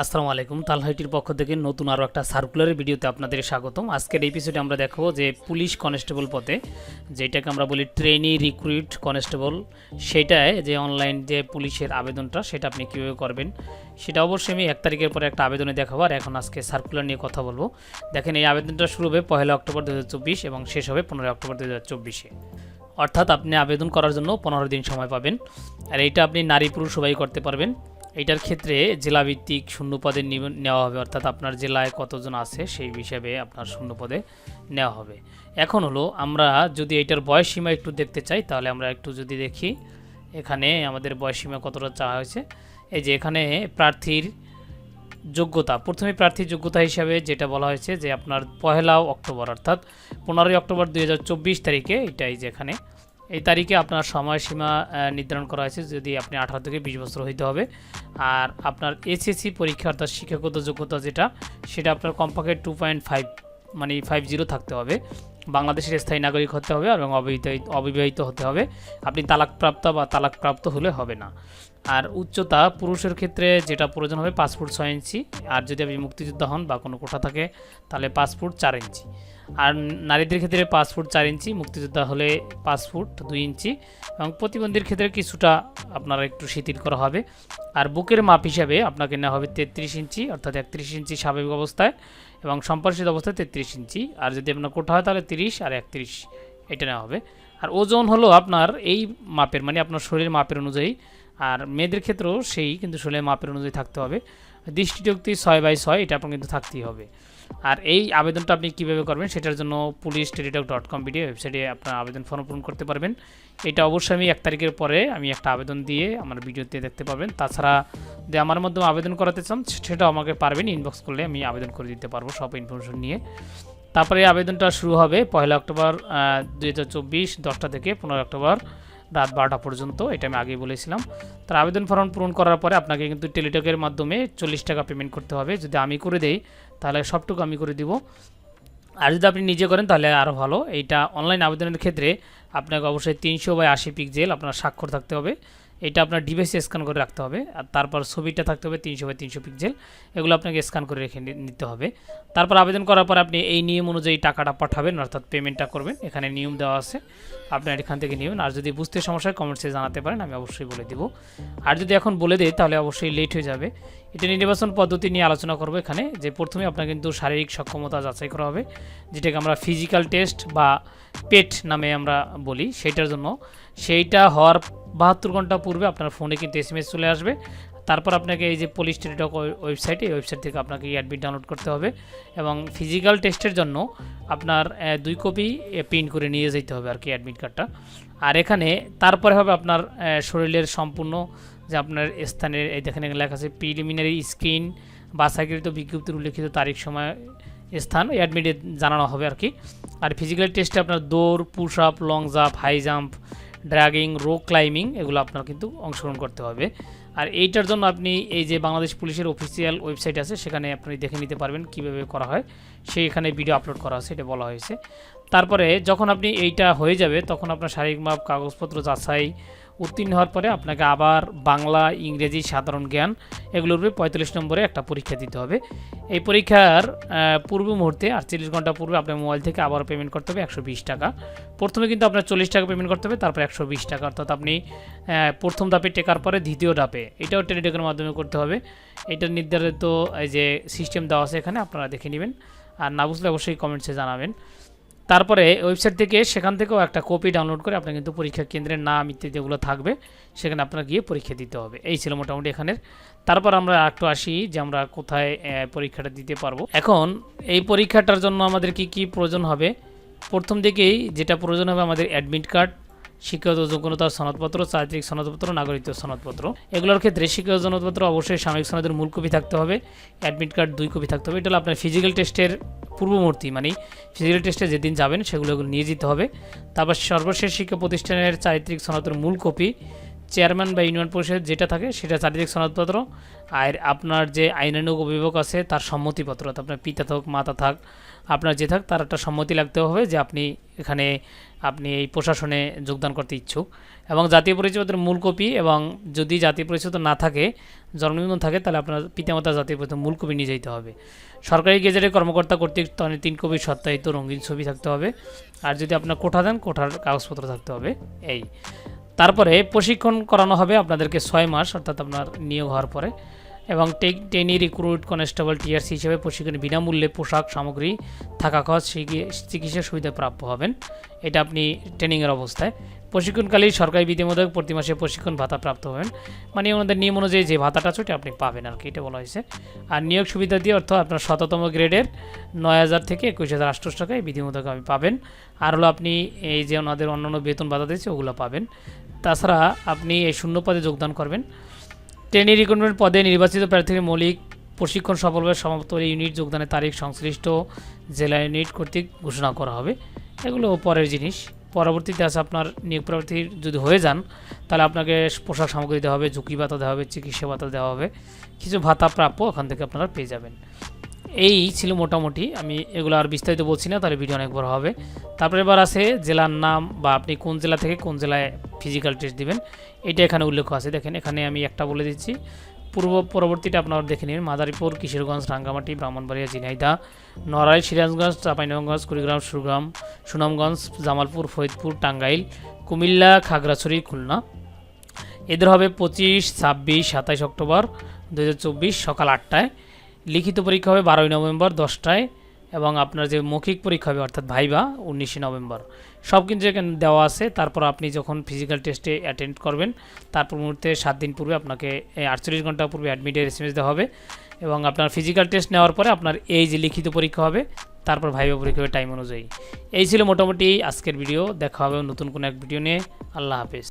আসসালামু আলাইকুম। তালহাইটির পক্ষ থেকে নতুন আরও একটা সার্কুলারের ভিডিওতে আপনাদের স্বাগতম। আজকের এপিসোডে আমরা দেখাবো যে পুলিশ কনস্টেবল পদে, যেটাকে আমরা বলি ট্রেনি রিক্রুইট কনস্টেবল সেটায় যে অনলাইন যে পুলিশের আবেদনটা, সেটা আপনি কীভাবে করবেন, সেটা অবশ্যই আমি এক তারিখের পরে একটা আবেদনে দেখাবো। আর এখন আজকে সার্কুলার নিয়ে কথা বলব। দেখেন, এই আবেদনটা শুরু হবে পহেলা অক্টোবর দু হাজার চব্বিশ এবং শেষ হবে পনেরোই অক্টোবর দু অর্থাৎ আপনি আবেদন করার জন্য পনেরো দিন সময় পাবেন। আর এইটা আপনি নারী পুরুষ সবাই করতে পারবেন। এইটার ক্ষেত্রে জেলাভিত্তিক শূন্য পদে নেওয়া হবে, অর্থাৎ আপনার জেলায় কতজন আছে সেই হিসাবে আপনার শূন্য পদে নেওয়া হবে। এখন হলো, আমরা যদি এটার বয়স সীমা একটু দেখতে চাই, তাহলে আমরা একটু যদি দেখি, এখানে আমাদের বয়স সীমা কতটা চাওয়া হয়েছে। এই যে এখানে প্রার্থীর যোগ্যতা, প্রথমে প্রার্থীর যোগ্যতা হিসাবে যেটা বলা হয়েছে যে আপনার পহেলা অক্টোবর, অর্থাৎ পনেরোই অক্টোবর দুই হাজার চব্বিশ তারিখে, এটাই যেখানে এই তারিখে আপনার সময়সীমা নির্ধারণ করা হয়েছে যদি আপনি আঠারো থেকে বিশ বছর হইতে হবে। আর আপনার এসএসসি পরীক্ষা অর্থাৎ শিক্ষাগত যোগ্যতা যেটা, সেটা আপনার কমপক্ষে টু পয়েন্ট ফাইভ মানে ফাইভ জিরো থাকতে হবে। বাংলাদেশের স্থায়ী নাগরিক হতে হবে এবং অবিবাহিত অবিবাহিত হতে হবে। আপনি তালাকপ্রাপ্ত বা তালাকপ্রাপ্ত হলে হবে না। আর উচ্চতা পুরুষের ক্ষেত্রে যেটা প্রয়োজন হবে ফুট ছয় ইঞ্চি। আর যদি আপনি মুক্তিযোদ্ধা হন বা কোনো কোঠা থাকে, তাহলে ফুট চার ইঞ্চি। আর নারীদের ক্ষেত্রে পাঁচ ফুট চার ইঞ্চি, মুক্তিযোদ্ধা হলে পাঁচ ফুট দুই ইঞ্চি। এবং প্রতিবন্ধীর ক্ষেত্রে কিছুটা আপনার একটু শিথিল করা হবে। আর বুকের মাপ হিসাবে আপনাকে নেওয়া হবে তেত্রিশ ইঞ্চি, অর্থাৎ একত্রিশ ইঞ্চি স্বাভাবিক অবস্থায়। এবং সম্প্রসারিত অবস্থায় তেত্রিশ ইঞ্চি। আর যদি আপনার কোঠা হয় তাহলে তিরিশ আর একত্রিশ এটা নেওয়া হবে। আর ওজন হলো আপনার এই মাপের মানে আপনার শরীরের মাপের অনুযায়ী। আর মেয়েদের ক্ষেত্রেও সেই, কিন্তু শরীরের মাপের অনুযায়ী থাকতে হবে। দৃষ্টিশক্তি ছয় বাই ছয়, এটা আপনার কিন্তু থাকতেই হবে। আর এই আবেদনটা আপনি কীভাবে করবেন সেটার জন্য police Teletalk dot com video ওয়েবসাইটে আপনার আবেদন ফর্ম পূরণ করতে পারবেন। এটা অবশ্যই আমি এক তারিখের পরে আমি একটা আবেদন দিয়ে আমার ভিডিওতে দেখতে পাবেন। তাছাড়া যে আমার মাধ্যমে আবেদন করাতে চান সেটাও আমাকে পারবেন ইনবক্স করলে আমি আবেদন করে দিতে পারব সব ইনফরমেশন নিয়ে। তারপরে আবেদনটা শুরু হবে পয়লা অক্টোবর দুই হাজার চব্বিশ দশটা থেকে পনেরো অক্টোবর। রাত বারোটা পর্যন্ত, এটা আমি আগেই বলেছিলাম। তার আবেদন ফর্ম পূরণ করার পরে আপনাকে কিন্তু টেলিটকের মাধ্যমে চল্লিশ টাকা পেমেন্ট করতে হবে। যদি আমি করে দেই, তাহলে সবটুকু আমি করে দিব। আর যদি আপনি নিজে করেন, তাহলে আরও ভালো। এইটা অনলাইন আবেদনের ক্ষেত্রে আপনাকে অবশ্যই তিনশো বাই আশি পিক জেল আপনার স্বাক্ষর থাকতে হবে। এটা আপনার ডিভাইসে স্ক্যান করে রাখতে হবে। আর তারপর ছবিটা থাকতে হবে তিনশো বাই তিনশো পিক্সেল এগুলো আপনাকে স্ক্যান করে রেখে নিতে হবে। তারপর আবেদন করার পর আপনি এই নিয়ম অনুযায়ী টাকাটা পাঠাবেন, অর্থাৎ পেমেন্টটা করবেন। এখানে নিয়ম দেওয়া আছে। আপনার এখান থেকে নেবেন আর যদি বুঝতে সমস্যা কমেন্টসে জানাতে পারেন, আমি অবশ্যই বলে দিব। আর যদি এখন বলে দিই, তাহলে অবশ্যই লেট হয়ে যাবে। এটা নির্বাচন পদ্ধতি নিয়ে আলোচনা করব এখানে, যে প্রথমে আপনার কিন্তু শারীরিক সক্ষমতা যাচাই করা হবে, যেটাকে আমরা ফিজিক্যাল টেস্ট বা পেট নামে আমরা বলি সেইটার জন্য। সেইটা হওয়ার বাহাত্তর ঘণ্টা পূর্বে আপনার ফোনে কিন্তু এস চলে আসবে। তারপর আপনাকে এই যে পুলিশ টেলিটক ওয়েবসাইট এই ওয়েবসাইট থেকে আপনাকে অ্যাডমিট ডাউনলোড করতে হবে এবং ফিজিক্যাল টেস্টের জন্য আপনার দুই কপি প্রিন্ট করে নিয়ে যেতে হবে আর কি অ্যাডমিট কার্ডটা আর এখানে তারপরে হবে আপনার শরীরের সম্পূর্ণ যে আপনার স্থানের, এই দেখেন লেখা আছে প্রিলিমিনারি স্ক্রিন বাছাইকৃত বিজ্ঞপ্তির উল্লেখিত তারিখ, সময়, স্থান অ্যাডমিটে জানানো হবে আর কি। আর ফিজিক্যাল টেস্টে আপনার দৌড় push up long jump high jump dragging rope climbing এগুলো আপনার কিন্তু অংশগ্রহণ করতে হবে। আর এইটার জন্য আপনি এই যে বাংলাদেশ পুলিশের অফিসিয়াল ওয়েবসাইট আছে, সেখানে আপনি দেখে নিতে পারবেন কীভাবে করা হয়। সেই এখানে ভিডিও আপলোড করা আছে, এটা বলা হয়েছে। তারপরে যখন আপনি এইটা হয়ে যাবে, তখন আপনার শারীরিক মাপ, কাগজপত্র যাচাই উত্তীর্ণ হওয়ার পরে আপনাকে আবার বাংলা, ইংরেজি সাধারণ জ্ঞান এগুলোর উপরে পঁয়তাল্লিশ নম্বরে একটা পরীক্ষা দিতে হবে। এই পরীক্ষার পূর্ব মুহূর্তে আটচল্লিশ ঘণ্টা পূর্বে আপনার মোবাইল থেকে আবার পেমেন্ট করতে হবে একশো বিশ টাকা। প্রথমে কিন্তু আপনার চল্লিশ টাকা পেমেন্ট করতে হবে, তারপর একশো বিশ টাকা। অর্থাৎ আপনি প্রথম ধাপে টেকার পরে দ্বিতীয় ধাপে এটাও টেলিটেকের মাধ্যমে করতে হবে। এটা নির্ধারিত এই যে সিস্টেম দেওয়া আছে এখানে, আপনারা দেখে নেবেন। আর না বুঝলে অবশ্যই কমেন্টসে জানাবেন। তারপরে ওয়েবসাইট থেকে সেখান থেকেও একটা কপি ডাউনলোড করে আপনার কিন্তু পরীক্ষা কেন্দ্রের নাম ইত্যাদি যেগুলো থাকবে। সেখানে আপনার গিয়ে পরীক্ষা দিতে হবে। এই ছিল মোটামুটি এখানের। তারপর আমরা একটু আসি যে আমরা কোথায় পরীক্ষাটা দিতে পারব। এখন এই পরীক্ষাটার জন্য আমাদের কি কি প্রয়োজন হবে? প্রথম দিকেই যেটা প্রয়োজন হবে আমাদের অ্যাডমিট কার্ড শিক্ষাগত যোগ্যতার সনদপত্র, চারিত্রিক সনদপত্র, নাগরিকত্ব সনদপত্র। এগুলোর ক্ষেত্রে শিক্ষাগত সনদপত্র অবশ্যই সাময়িক সনদের মূল কপি থাকতে হবে। অ্যাডমিট কার্ড দুই কপি থাকতে হবে। এটা হলো আপনার ফিজিক্যাল টেস্টের পূর্ববর্তী মানে ফিজিক্যাল টেস্টে যেদিন যাবেন সেগুলো নিয়ে যেতে হবে। তারপর সর্বশেষ শিক্ষা প্রতিষ্ঠানের চারিত্রিক সনদের মূল কপি চেয়ারম্যান বা ইউনিয়ন পরিষদ যেটা থাকে সেটা চারিদিক সনদপত্র। আর আপনার যে আইনানুগ অভিভাবক আছে তার সম্মতিপত্র আপনার পিতা থাক, মাতা থাক, আপনার যে থাক, তার একটা সম্মতি লাগতে হবে যে আপনি এখানে আপনি এই প্রশাসনে যোগদান করতে ইচ্ছুক। এবং জাতীয় পরিচয়পত্রের মূল কপি এবং যদি জাতীয় পরিচয়পত্র না থাকে, জন্মনিবন্ধন থাকে, তাহলে আপনার পিতামাতা জাতীয় পরিচয় মূল কপি নিয়ে যেতে হবে। সরকারি গেজেটের কর্মকর্তা কর্তৃক তিন কপি সত্যায়িত রঙিন ছবি থাকতে হবে। আর যদি আপনার কোঠা দেন, কোঠার কাগজপত্র থাকতে হবে। এই। তারপরে প্রশিক্ষণ করানো হবে আপনাদেরকে ছয় মাস, অর্থাৎ আপনার নিয়োগ হওয়ার পরে। এবং টেক টেনি রিক্রুট কনস্টেবল টিআরসি হিসেবে প্রশিক্ষণে বিনামূল্যে পোশাক সামগ্রী, থাকা খরচ, চিকি- চিকিৎসা সুবিধা প্রাপ্য হবেন। এটা আপনি ট্রেনিংয়ের অবস্থায়। প্রশিক্ষণকালেই সরকারি বিধি মোতাবেক প্রতি মাসে প্রশিক্ষণ ভাতা প্রাপ্ত হবেন। মানে ওনাদের নিয়ম অনুযায়ী যে ভাতাটা আছে আপনি পাবেন আর কি, এটা বলা হয়েছে। আর নিয়োগ সুবিধা দিয়ে অর্থ আপনার শততম গ্রেডের নয় হাজার থেকে একুশ হাজার আটশোশো টাকা এই বিধি আপনি পাবেন। আর হলো আপনি এই যে ওনাদের অন্যান্য বেতন ভাতা দিয়েছে ওগুলো পাবেন। তাছাড়া আপনি এই শূন্য পদে যোগদান করবেন। ট্রেনি রিক্রুটমেন্ট পদে নির্বাচিত প্রার্থীর মৌলিক প্রশিক্ষণ সফলভাবে সমাপ্ত হলে ইউনিট যোগদানের তারিখ সংশ্লিষ্ট জেলা ইউনিট কর্তৃক ঘোষণা করা হবে। এগুলো পরের জিনিস। পরবর্তীতে আছে আপনার নিয়োগ প্রার্থীর যদি হয়ে যান, তাহলে আপনাকে পোশাক সামগ্রী দেওয়া হবে, ঝুঁকি ভাতা দেওয়া হবে, চিকিৎসা ভাতা দেওয়া হবে, কিছু ভাতা প্রাপ্য ওখান থেকে আপনারা পেয়ে যাবেন। এই ছিল মোটামুটি। আমি এগুলো আর বিস্তারিত বলছি না, তাহলে ভিডিও অনেক বড় হবে। তারপরে এবার আছে জেলার নাম বা আপনি কোন জেলা থেকে কোন জেলায় ফিজিক্যাল টেস্ট দিবেন, এটা এখানে উল্লেখ আছে। দেখেন, এখানে আমি একটা বলে দিচ্ছি। পূর্ব পরবর্তীটা আপনারা দেখে নিন। মাদারীপুর, কিশোরগঞ্জ, রাঙ্গামাটি, ব্রাহ্মণবাড়িয়া, ঝিনাইদা, নড়াইল, সিরাজগঞ্জ, চাঁপাইনবাবগঞ্জ, কুড়িগ্রাম সুরগ্রাম সুনামগঞ্জ, জামালপুর, ফরিদপুর, টাঙ্গাইল, কুমিল্লা, খাগড়াছড়ি, খুলনা। এদের হবে পঁচিশ, ছাব্বিশ, সাতাইশ অক্টোবর দু হাজার চব্বিশ সকাল আটটায়। লিখিত পরীক্ষা হবে বারোই নভেম্বর দশটায় এবং আপনার যে মৌখিক পরীক্ষা হবে অর্থাৎ ভাইবা উনিশে নভেম্বর। সব কিছু এখানে দেওয়া আছে, তারপর আপনি যখন ফিজিক্যাল টেস্টে অ্যাটেন্ড করবেন, তারপর মুহূর্তে সাত দিন পূর্বে আপনাকে আটচল্লিশ ঘণ্টা পূর্বে অ্যাডমিটের এস দেওয়া হবে এবং আপনার ফিজিক্যাল টেস্ট নেওয়ার পরে আপনার এই যে লিখিত পরীক্ষা হবে, তারপর ভাইবা পরীক্ষা হবে টাইম অনুযায়ী। এই ছিল মোটামুটি আজকের ভিডিও দেখা হবে নতুন কোনো এক ভিডিও নিয়ে। আল্লাহ হাফেজ।